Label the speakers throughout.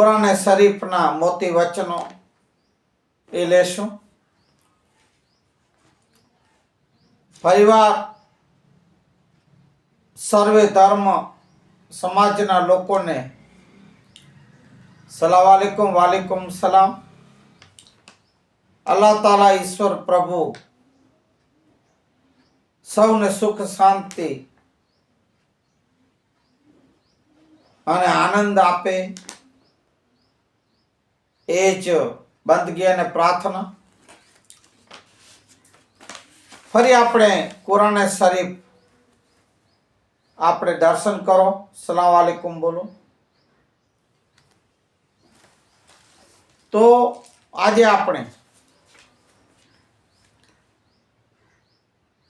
Speaker 1: કુરાને શરીફના મોતી વચનો એ લેશું. પરિવાર, સર્વે ધર્મ, સમાજના લોકોને સલામ વાલેકુમ વાલેકુમ સલામ. અલ્લાહ તાલા ઈશ્વર પ્રભુ સૌને સુખ, શાંતિ અને આનંદ આપે. એ જ બંદગી અને પ્રાર્થના. ફરી આપણે કુરાને શરીફ આપણે દર્શન કરો. સલામ વાલેકુમ બોલો. તો આજે આપણે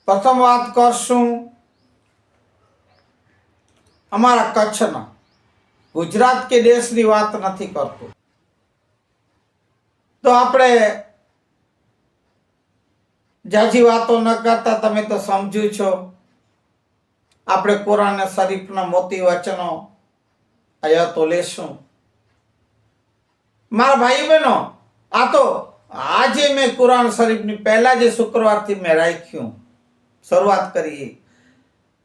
Speaker 1: પ્રથમ વાત કરશું અમારા કચ્છના. ગુજરાત કે દેશની વાત નથી કરતો. તો આપણે જાજી વાતો ન કરતા તમે તો સમજ્યું છો. આપણે કુરાન શરીફના મોતી વચનો આયાતો લેશું. મારા ભાઈ બહેનો આ તો આજે મેં કુરાન શરીફની પહેલા જે શુક્રવારથી મેં રાખ્યું. શરૂઆત કરી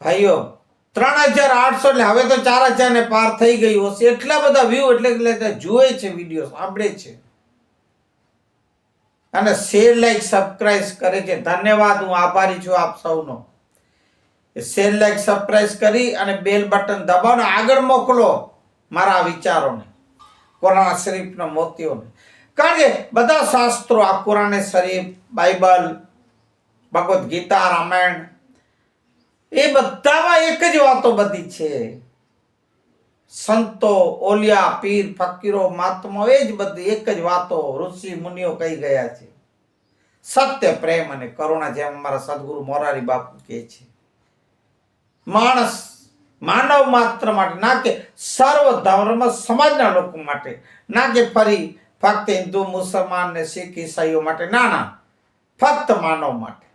Speaker 1: ભાઈઓ, ત્રણ હજાર આઠસો એટલે હવે તો ચાર હજાર ને પાર થઈ ગયું હશે. એટલા બધા વ્યૂ એટલે એટલે જુએ છે વીડિયો સાંભળે છે. અને શેર લાઈક સબસ્ક્રાઇબ કરે છે. ધન્યવાદ, હું આભારી છું આપ સૌનો. શેર લાઈક સબસ્ક્રાઇબ કરી અને બેલ બટન દબાવો આગળ મોકલો મારા વિચારોને, કુરાન શરીફના મોતીઓને. કારણ કે બધા શાસ્ત્રો આ કુરાને શરીફ, બાઇબલ, ભગવદ્ ગીતા, રામાયણ, એ બધામાં એક જ વાતો બધી છે. સંતો, ઓલિયા, પીર, ફકીરો, મહાત્મા, એ જ બધી એક જ વાતો ઋષિ, મુનિઓ કહી ગયા છે. સત્ય, પ્રેમ અને કરુણા જેમ અમારા સદગુરુ મોરારી બાપુ કહે છે. માણસ માનવ માત્ર માટે ના કે સર્વ ધર્મ સમાજના લોકો માટે, ના કે ફરી ફક્ત હિન્દુ, મુસલમાન ને શીખ, ઈસાઈઓ માટે, ના ના, ફક્ત માનવ માટે.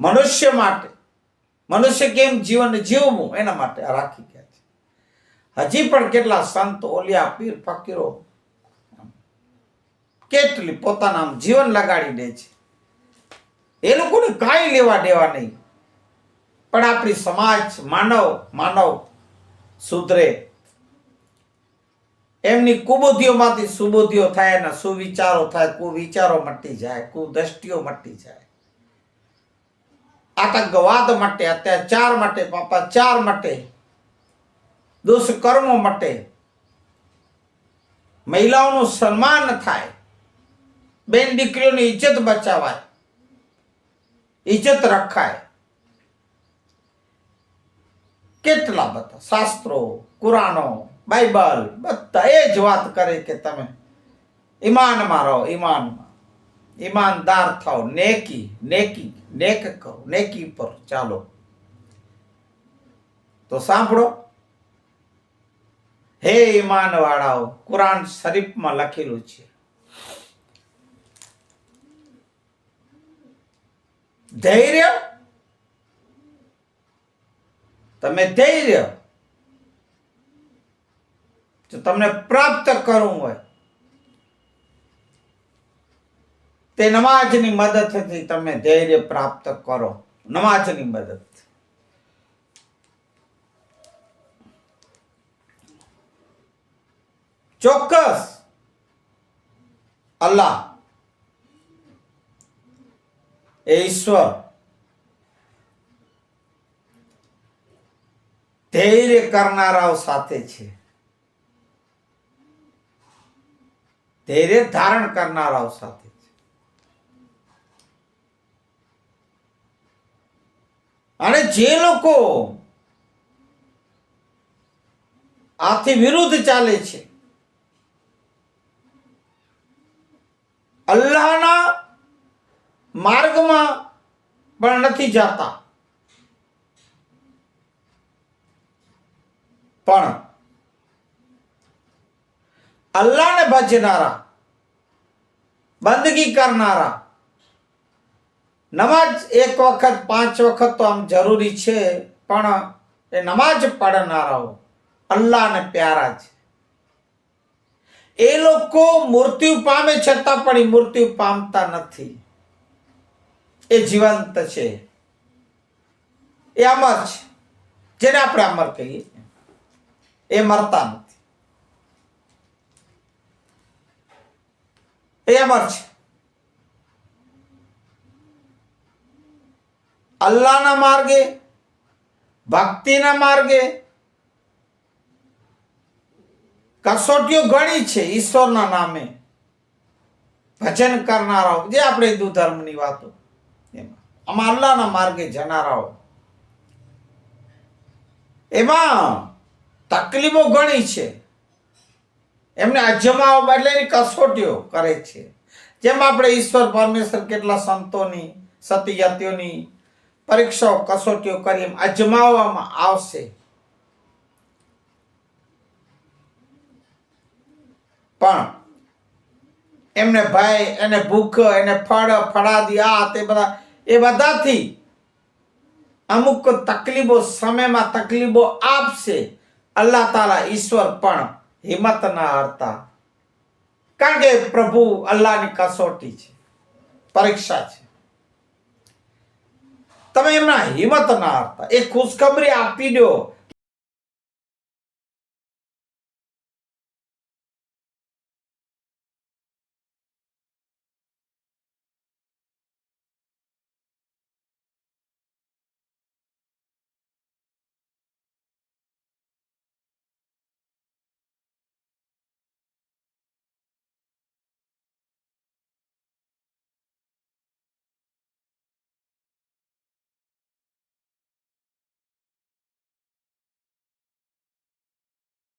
Speaker 1: મનુષ્ય માટે. મનુષ્ય કેમ જીવન જીવવું? એના માટે રાખી છે હજી પણ કેટલા સંત, ઓલિયા, પીર, ફકીરો કેટલી પોતાના જીવન લગાડી દે છે. એ લોકોને કાંઈ લેવા દેવા નહીં. પણ આપણી સમાજ માનવ માનવ સુધરે એમની કુબુદ્ધિઓમાંથી સુબુદ્ધિઓ થાય અને સુવિચારો થાય, કુવિચારો મટી જાય, કુદ્રષ્ટિઓ મટી જાય. આતંકવાદ માટે, અત્યાચાર માટે, પાપાચાર માટે દુષ્કર્મો માટે મહિલાઓનું સન્માન થાય, બેન દીકરીઓની ઇજ્જત બચાવાય, ઇજ્જત રખાય. કેટલા બધા શાસ્ત્રો, કુરાનો, બાઇબલ, બધા એ જ વાત કરે કે તમે ઈમાનમાં રહો, ઈમાનમાં. ઈમાનદાર થાઓ, નેકી નેકી, નેક કરો, નેકી પર ચાલો. તો સાંભળો. હે ઈમાન વાળાઓ કુરાન શરીફમાં લખેલું છે. ધૈર્ય? તમે ધૈર્ય? જો તમને પ્રાપ્ત કરવું હોય, તે નમાજની મદદથી તમે ધૈર્ય પ્રાપ્ત કરો. નમાજની મદદ ચોક્કસ. અલ્લાહ. એ ઈશ્વર. ધૈર્ય કરનારાઓ સાથે છે. ધૈર્ય ધારણ કરનારાઓ સાથે છે. અને જે લોકો આથી વિરુદ્ધ ચાલે છે અલ્લાહના માર્ગમાં પણ નથી જાતા. પણ અલ્લાહને ભજનારા, બંદગી કરનારા, નમાજ એક વખત, પાંચ વખત તો આમ જરૂરી છે, પણ એ નમાજ પડનારાઓ અલ્લાહને પ્યારા છે. એ લોકો મૃત્યુ પામે છતાં પણ એ મૃત્યુ પામતા નથી. એ જીવંત છે. એ અમર છે. જેને આપણે અમર કહીએ. એ મરતા નથી. એ અમર છે. અલ્લાહના માર્ગે, ભક્તિના માર્ગે કસોટીઓ ઘણી છે ઈશ્વરના નામે. ભજન કરનારાઓ, જે આપણે હિન્દુ ધર્મની વાતો. એમાં આમાં અલ્લાહના માર્ગે જનારાઓ. એમાં તકલીફો ઘણી છે. એમને અજમાવવા એટલે એની કસોટીઓ કરે છે. જેમ આપણે ઈશ્વર, પરમેશ્વર કેટલા સંતોની સતીયતીઓની પરીક્ષાઓ, કસોટીઓ કરી એમ અજમાવવામાં આવશે. પણ એમને ભય એને ભૂખ, એને ફળ, ફળાદી, આ તે બધા, એ બધાથી અમુક તકલીફો સમયમાં તકલીફો આપશે. અલ્લાહ તાલા ઈશ્વર પણ હિંમત ના હારતા. કારણ કે પ્રભુ અલ્લાહની કસોટી છે, પરીક્ષા છે. તમે એમના હિંમત ના હારતા. એ ખુશખબરી આપી દો.